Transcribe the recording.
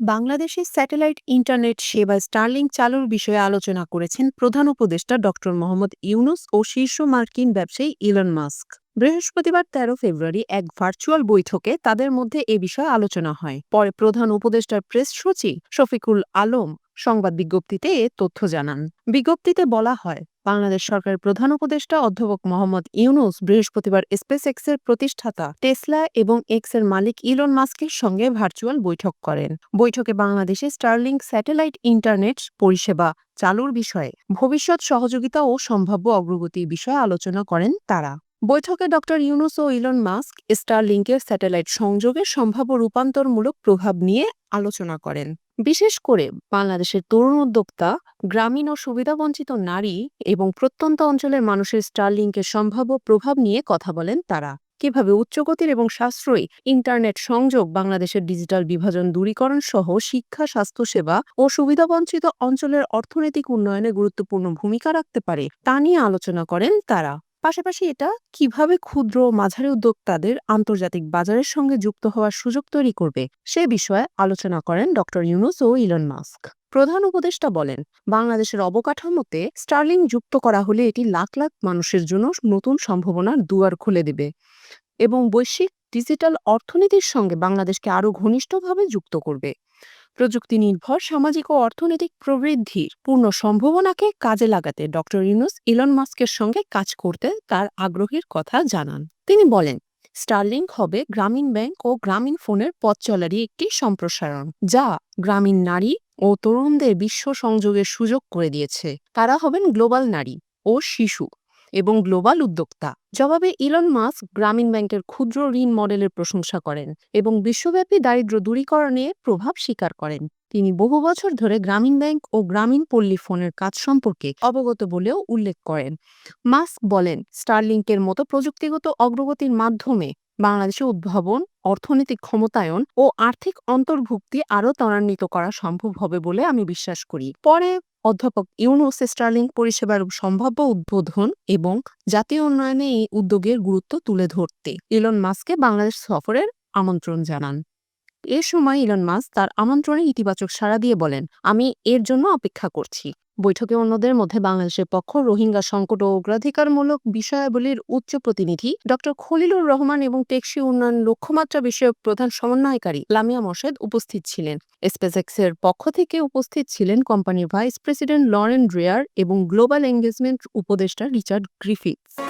বাংলাদেশে satellite internet সেবা starling চালুর বিষয়ে আলোচনা করেছেন প্রধান উপদেষ্টা ডক্টর মোহাম্মদ ইউনুস ও শীর্ষ মার্কিন ব্যবসায়ী ইলন মাস্ক। বৃহস্পতিবার তেরো ফেব্রুয়ারি এক ভার্চুয়াল বৈঠকে তাদের মধ্যে এ বিষয়ে আলোচনা হয়। পরে প্রধান উপদেষ্টার প্রেস সচিব শফিকুল আলম সংবাদ বিজ্ঞপ্তিতে এ তথ্য জানান। বিজ্ঞপ্তিতে বলা হয় বাংলাদেশ সরকারের প্রধান উপদেষ্টা অধ্যাপক মোহাম্মদ ইউনুস বৃহস্পতিবার স্পেস এক্সের প্রতিষ্ঠাতা টেসলা এবং এক্সের মালিক ইলন মাস্কের সঙ্গে ভার্চুয়াল বৈঠক করেন। বৈঠকে বাংলাদেশে স্টারলিং স্যাটেলাইট ইন্টারনেট পরিষেবা চালুর বিষয়ে ভবিষ্যৎ সহযোগিতা ও সম্ভাব্য অগ্রগতির বিষয়ে আলোচনা করেন তারা। বৈঠকে ড. ইউনুস ও ইলন মাস্ক স্টারলিংকের স্যাটেলাইট সংযোগের সম্ভাব্য রূপান্তরমূলক প্রভাব নিয়ে আলোচনা করেন। বিশেষ করে বাংলাদেশের তরুণ উদ্যোক্তা, গ্রামীণ ও সুবিধাবঞ্চিত নারী এবং প্রত্যন্ত অঞ্চলের মানুষের স্টারলিংকের সম্ভাব্য প্রভাব নিয়ে কথা বলেন তারা। কীভাবে উচ্চগতির এবং সাশ্রয়ী ইন্টারনেট সংযোগ বাংলাদেশের ডিজিটাল বিভাজন দূরীকরণ সহ শিক্ষা, স্বাস্থ্যসেবা ও সুবিধাবঞ্চিত অঞ্চলের অর্থনৈতিক উন্নয়নে গুরুত্বপূর্ণ ভূমিকা রাখতে পারে, তা নিয়ে আলোচনা করেন তারা। পাশাপাশি এটা কীভাবে ক্ষুদ্র ও মাঝারি উদ্যোক্তাদের আন্তর্জাতিক বাজারের সঙ্গে যুক্ত হওয়ার সুযোগ তৈরি করবে, সে বিষয়ে আলোচনা করেন ড ইউনুস ও ইলন মাস্ক। প্রধান উপদেষ্টা বলেন, বাংলাদেশের অবকাঠামোতে স্টার্লিং যুক্ত করা হলে এটি লাখ লাখ মানুষের জন্য নতুন সম্ভাবনার দুয়ার খুলে দেবে এবং বৈশ্বিক ডিজিটাল অর্থনীতির সঙ্গে বাংলাদেশকে আরও ঘনিষ্ঠভাবে যুক্ত করবে। প্রযুক্তি নির্ভর সামাজিক ও অর্থনৈতিক প্রবৃদ্ধির পূর্ণ সম্ভাবনাকে কাজে লাগাতে ডক্টর ইউনুস ইলন মাস্কের সঙ্গে কাজ করতে তার আগ্রহের কথা জানান। তিনি বলেন, স্টারলিংক হবে গ্রামীণ ব্যাংক ও গ্রামীণ ফোনের পথ চলারই একটি সম্প্রসারণ, যা গ্রামীণ নারী ও তরুণদের বিশ্ব সংযোগের সুযোগ করে দিয়েছে। তারা হবেন গ্লোবাল নারী ও শিশু। এবং গ্লোবাল উদ্যোক্তা। জবাবে ইলন মাস্ক গ্রামীণ ব্যাংকের ক্ষুদ্র ঋণ মডেলের প্রশংসা করেন এবং বিশ্বব্যাপী দারিদ্র দূরীকরণে প্রভাব স্বীকার করেন। তিনি বহু বছর ধরে গ্রামীণ ব্যাংক ও গ্রামীণ পল্লী ফোনের কাজ সম্পর্কে অবগত বলেও উল্লেখ করেন। মাস্ক বলেন, স্টারলিংকের মতো প্রযুক্তিগত অগ্রগতির মাধ্যমে বাংলাদেশে উদ্ভাবন অর্থনৈতিক ক্ষমতায়ন ও আর্থিক অন্তর্ভুক্তি আরও ত্বরান্বিত করা সম্ভব হবে বলে আমি বিশ্বাস করি। পরে অধ্যাপক ইউনুস স্টারলিং পরিষেবার সম্ভাব্য উদ্বোধন এবং জাতীয় উন্নয়নে এই উদ্যোগের গুরুত্ব তুলে ধরতে ইলন মাস্ককে বাংলাদেশ সফরের আমন্ত্রণ জানান। এ সময় ইলন মাস্ক তার আমন্ত্রণে ইতিবাচক সাড়া দিয়ে বলেন, আমি এর জন্য অপেক্ষা করছি। বৈঠকে অন্যদের মধ্যে বাংলাদেশের পক্ষ, রোহিঙ্গা সংকট ও অগ্রাধিকারমূলক বিষয়াবলীর উচ্চ প্রতিনিধি ড. খলিলুর রহমান এবং টেকসি উন্নয়ন লক্ষ্যমাত্রা বিষয়ক প্রধান সমন্বয়কারী লামিয়া মোর্শেদ উপস্থিত ছিলেন। স্পেসএক্সের পক্ষ থেকে উপস্থিত ছিলেন কোম্পানির ভাইস প্রেসিডেন্ট লরেন ড্রেয়ার এবং গ্লোবাল এঙ্গেজমেন্ট উপদেষ্টা রিচার্ড গ্রিফিথস।